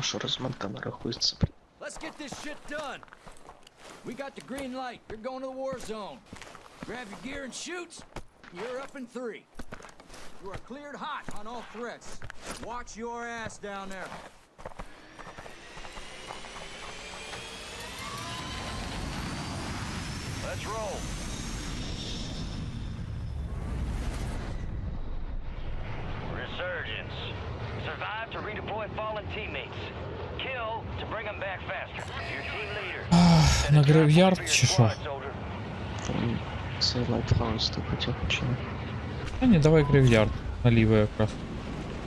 А що розминка не рахується? Let's get this shit done. We got the green light. You're going to the war zone. Grab your gear and shoots. You're up in three. You are cleared hot on all threats. Watch your ass down there. Let's roll. Resurgence. Survive to redeploy fallen teammates. На your чи що? Там цей лайтхаус ти хотів чи? Та ні, давай грейв'ярд. Наліво якраз.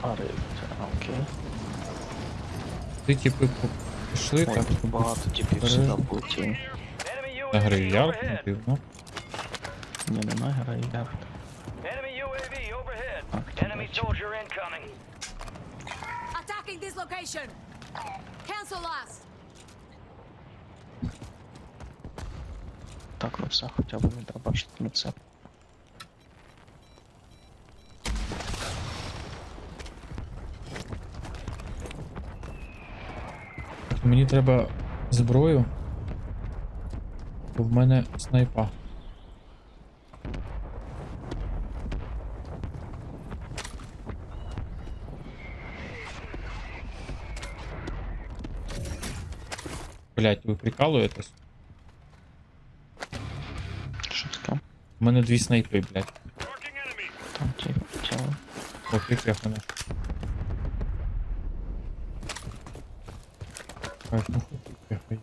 А, рейд, окей. Ти типи пішли Ой, так. тут багато типів сюди полетів. На UAV грейв'ярд, overhead. дивно. Ні, немає грейвярд. Enemy soldier incoming. Attacking this location! Cancel us! Так, все, хоча б не бачити на це. Мені треба зброю. Бо в мене снайпа. Блять, ви прикалуєтесь? У мене дві снайпи, блять. Там ті тіло. О, прикрив мене. Кайф, ну хуй прикрив.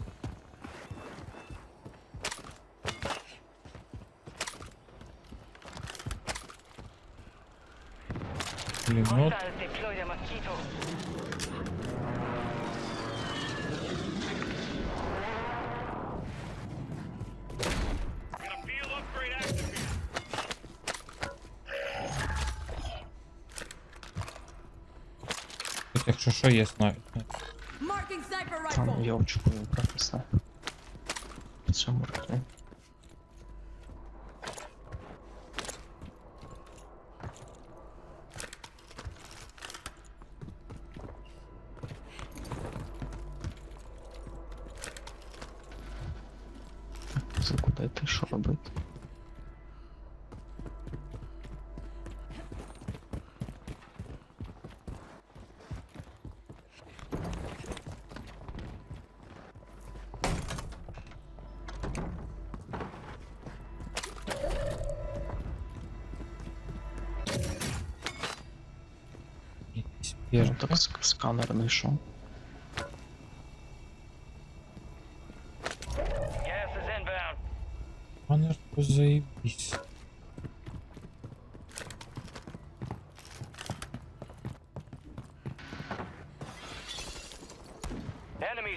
Пулемет. Тут що є снайп. Marking sniper Там rifle! я очікую брати все. В цьому ряді. За куди йти, що робити?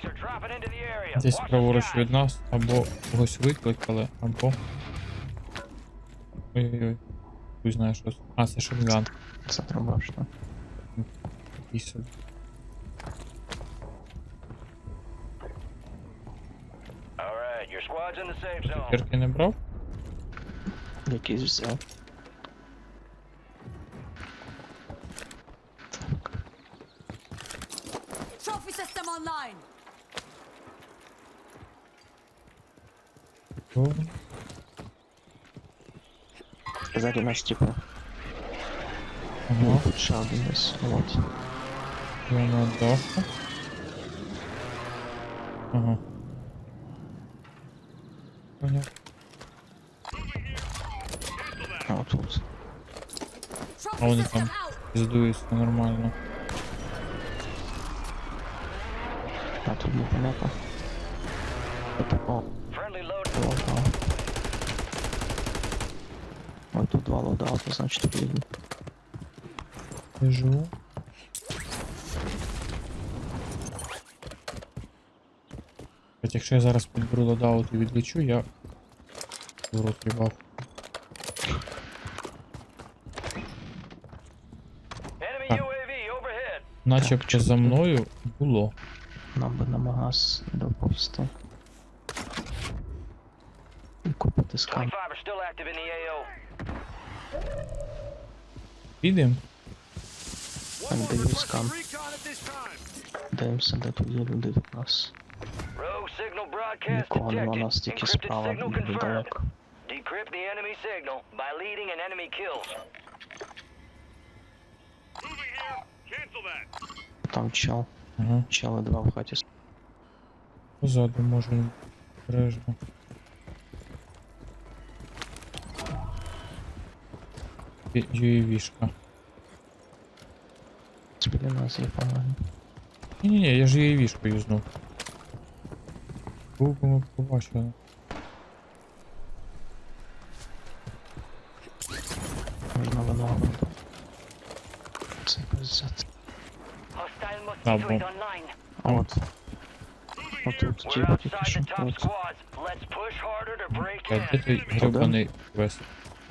Are dropping into the area. Десь праворуч від нас, або когось викликали, або. Ой-ой-ой. Хуй знає що. це. А, це шотган. Це треба що. zone. Пірки не брав? Якийсь взяв. Так. Trophy system online! О, Ззаді нас типу. Ага, Ну, тут ще один десь. От. я на даху. Ага. Понятно. А отут. А Trophy вони system там out! піздуються нормально. А тут був понятно. О, Friendly load. лодаут. Ой, тут два лоудаута, значить поїду. Біжу. Якщо я зараз підберу лодаут і відлічу, я в рот їбав. Enemy. UAV overhead. Начебто за мною було. Нам би на магаз доповсти. І купити скан. 25 are still active in the AO. Підем. Так, даю time. Дивимося, де тут є люди від нас. Rogue signal broadcast Нікого нема, detected. нас тільки Encrypted справа signal дуже confirmed. далеко. Decrypt the enemy signal by leading an enemy kills. Moving here. Cancel that. Там чел. Ага. Чели два в хаті. Позаду може бережно. UAV-шка. Біля нас є по-моєму. Ні-ні-ні, я ж UAV-шку юзнув. Був би ми побачили. Можна винограду. Це is online. А от. Отут типа тільки що. От. break Блядь, де той гребаний квест?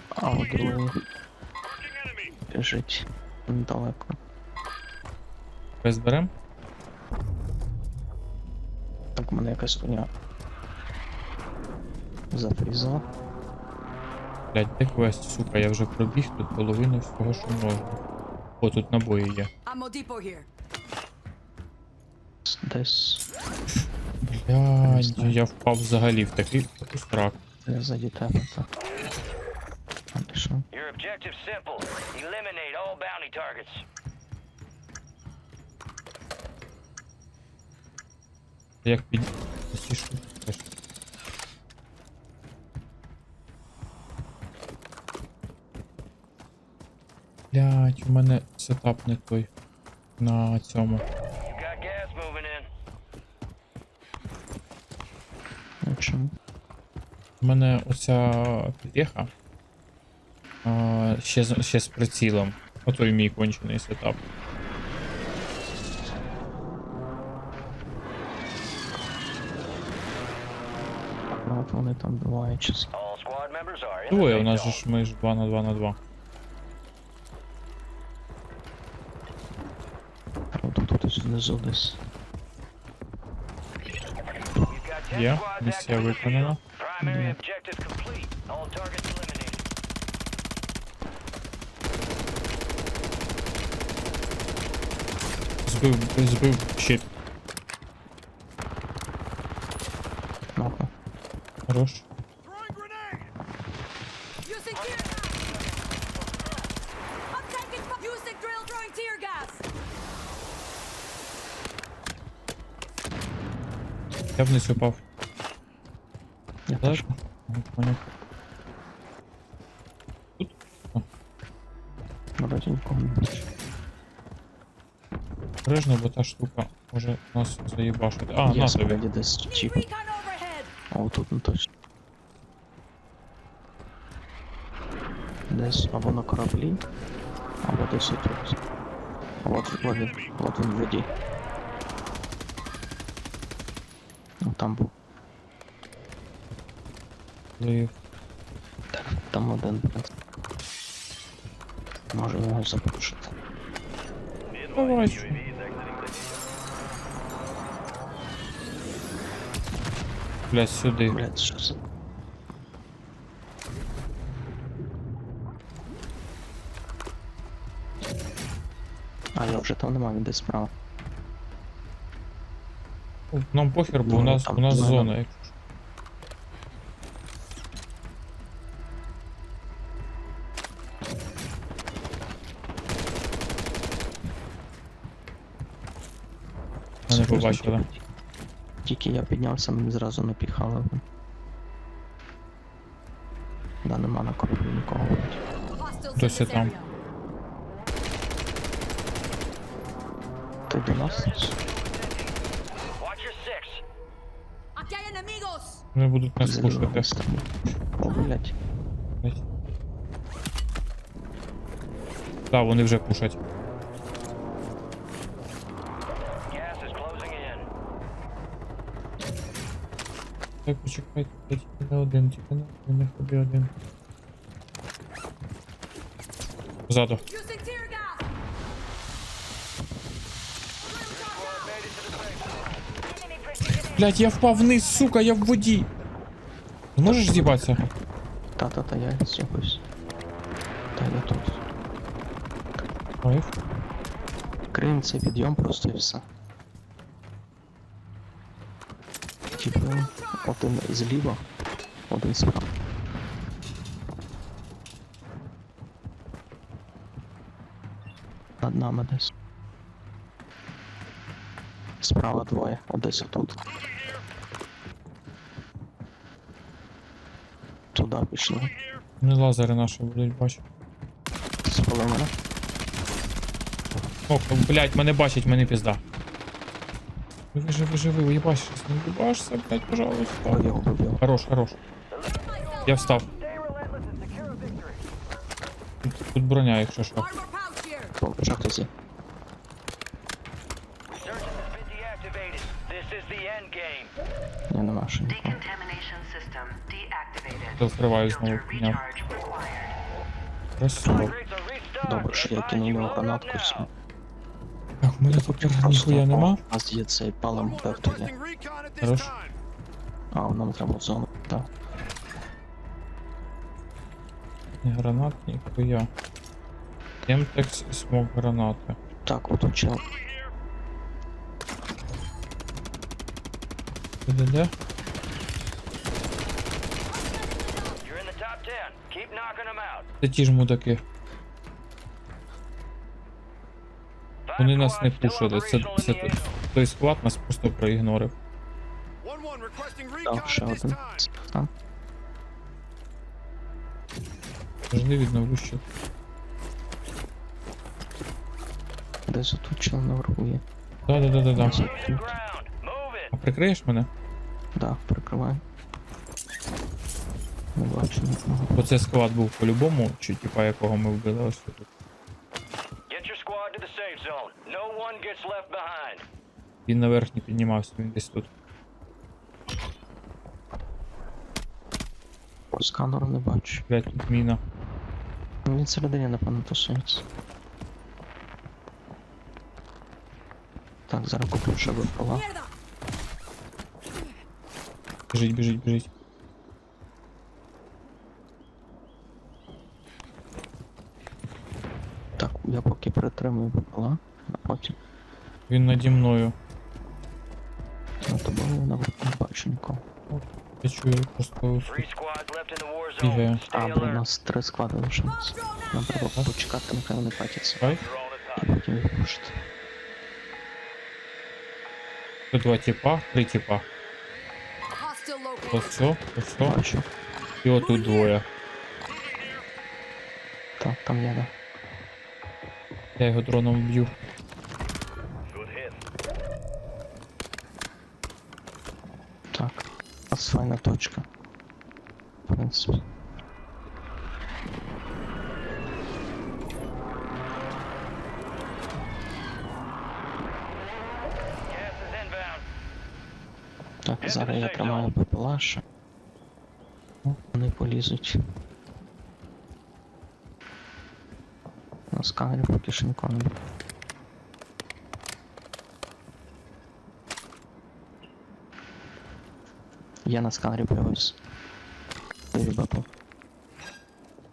А от другий біжить недалеко. Квест берем? Мене якась хуйня. Зафрізала. Блядь, де квест, сука, я вже пробіг тут половину всього, що можна. О, тут набої є. Десь Блядь, я впав взагалі в такий страх. не заді тебе, так. Your objective simple. Eliminate all bounty targets. Як під... теж. Блядь, у мене сетап не той. На цьому. Ну чому? У мене оця підеха. Ще, ще з прицілом. Отой мій кончений сетап. вони там бувають часи. All squad members are in the Двоє, у safe нас же zone. ж ми ж 2 на 2 на 2. Тут тут ось внизу десь. You've got 10 Є, squads місія active in the виконана. field. Primary objective complete. All targets eliminated. Збив, збив щит. gas. Я вниз упав. Я Так? теж. Ага, Поняв. Вроді нікого не бачу. Обережно, бо та штука може нас заїбашити. А, Є на тобі. спереді десь Need отут не точно. Десь або на кораблі, або десь отут. От, от він, от він в воді. Ну там був. Злив. Там один. Може його запушити. Давай. Блядь, сюди. Блять, що це? А я вже там немає, десь справа. Нам похер, бо Ну, у нас там у нас зона. якщо що. Мене побачили. Тільки я піднявся, мені зразу напіхали. Да, нема на кораблі нікого. Досі this там. Ти до нас? Вони будуть нас пушити. О, блять. Так, вони вже пушать. Так, почекайте, я тільки не один, тільки не один, не ходи один. Позаду. Using tear gas. Блять, я впав вниз, сука, я в воді. Не можеш з'їбатися? Та-та-та, я з'явився. Та я тут. Ой, Крим це підйом просто і все. Типу, один зліва, один справа. Над нами десь. Справа двоє, одесь отут. Туди пішли. Не лазери наші будуть бачити. Спали мене. Ох, блядь, мене бачить, мене пізда. Живи, живи, живи, уїбашся, не уїбашся, блядь, пожалуйста. Ой, його. Хорош, хорош. Я встав. Тут, тут броня, якщо що. Game. Ні, нема ще нікого. Довкриваю знову підняв. Красиво. Добре, що я кинув його гранатку now. Так, у мене тепер ніхуя нема. У нас є цей at this Хорош. А, нам треба в зону. Так. Ні гранат, ніхуя. Темтекс і смок гранати. Так, чел. Де-де-де? 10. Keep knocking them out. Це ті ж мудаки. Вони нас не пушили. Це, це той склад нас просто проігнорив. Так, ще один. Так. Завжди відновлю щит. Десь отут чел наверху є. Да-да-да-да-да. Losing ground. Move А прикриєш мене? Да, прикриваю. Не бачу нікого. Бо це склад був по-любому, чи типа якого ми вбили ось тут. Він наверх не піднімався, він десь тут. По сканеру не бачу. Блять, тут міна. Він всередині, напевно, тусується. Так, зараз куплю випала. Mierda. Біжить, біжить, біжить. я поки перетримую випала, а потім Він наді мною. на тобою я на не бачу нікого. Я чую просто ось Three тут. squads left in the war Бігає. zone. А, Stay бо у alert. нас три склади лишилось. Bomb Нам drone треба out. почекати, нехай вони патяться. Ай, You're all І the time. потім відпушити. тут два тіпа, три тіпа. Hostile Ось located. все, ось все. Бачу. І отут двоє. Так, там є, да. Я його дроном вб'ю. Так. У файна точка. В принципі. Так, зараз я тримаю БПЛА ще. Вони полізуть. На сканері поки що нікого не буде. Я на сканері появився. Ти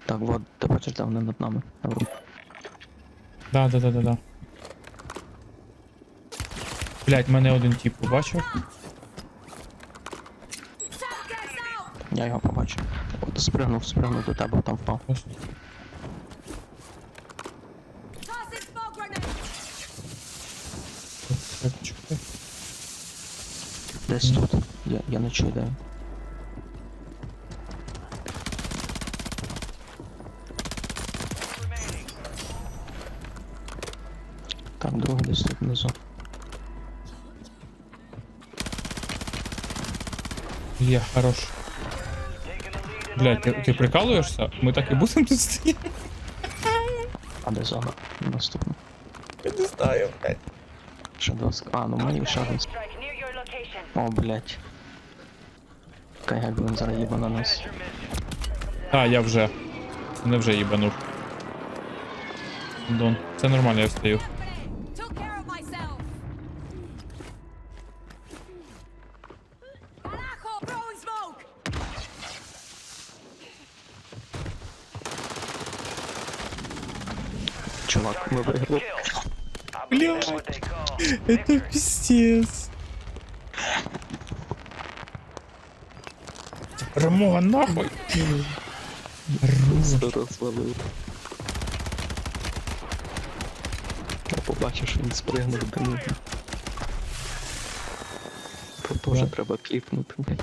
Так, вот, ти бачиш, де вони над нами. Добре. Да, да, да, да, да. Блять, мене один тіп побачив. Я його побачив. От спригнув, спригнув до тебе, там впав. Десь тут. Я, я не чую, де. Так, другий десь тут внизу. Є, хорош. Блять, ти, ти прикалуєшся? Ми так і будемо тут стояти? А де зона? Наступна. Я не знаю, блять. Ще два ск... А, ну мені ще один. ск- О, блять. Кай, як він зараз їба на нас. Finish your mission. А, я вже. Мене вже їбанув. Дон. Це нормально, я встаю. Grenade. Took care of myself. Carajo, Рамога, нахуй! Рамога. Розвалив. Я побачив, що він спригнув до нього. То теж Да. треба кліпнути. блядь.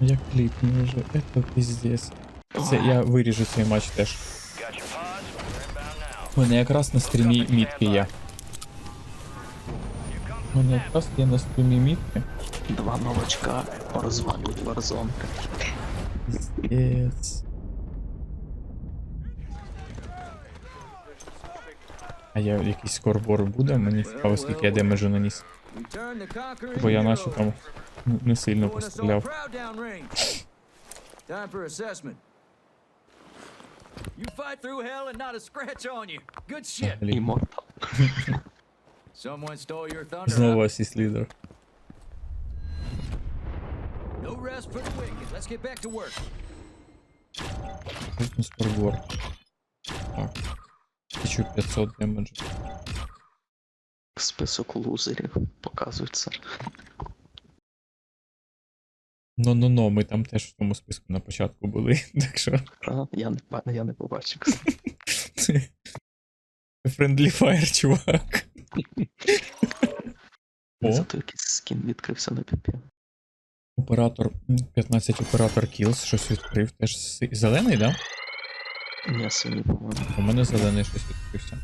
Я кліпну вже, это пиздец. Це я виріжу цей матч теж. Got your pods. We're inbound now. У мене якраз на стрімі мітки є. У мене якраз є на стрімі мітки. Два новачка розвалюють Warzone. Пиздец. А я якийсь скорбор буде, мені цікаво, скільки я демеджу наніс. Бо я наче там не сильно постріляв. Time for assessment. You fight through hell and not a scratch on you. Good shit. Мортал. Someone stole your thunder. Знову асіст лідер. Rest for the wicked. Let's get back to work. Так. 1500 демеджу. Список лузерів показується. Ну-ну-ну, ми там теж в тому списку на початку були, так що. А, я не, я не побачив. Friendly Fire, чувак. О, Зато якийсь скін відкрився на піпі. Оператор. 15 оператор Kills, щось відкрив. Теж зелений, да? Ні, синій, по-моєму. У мене зелений щось відкрився.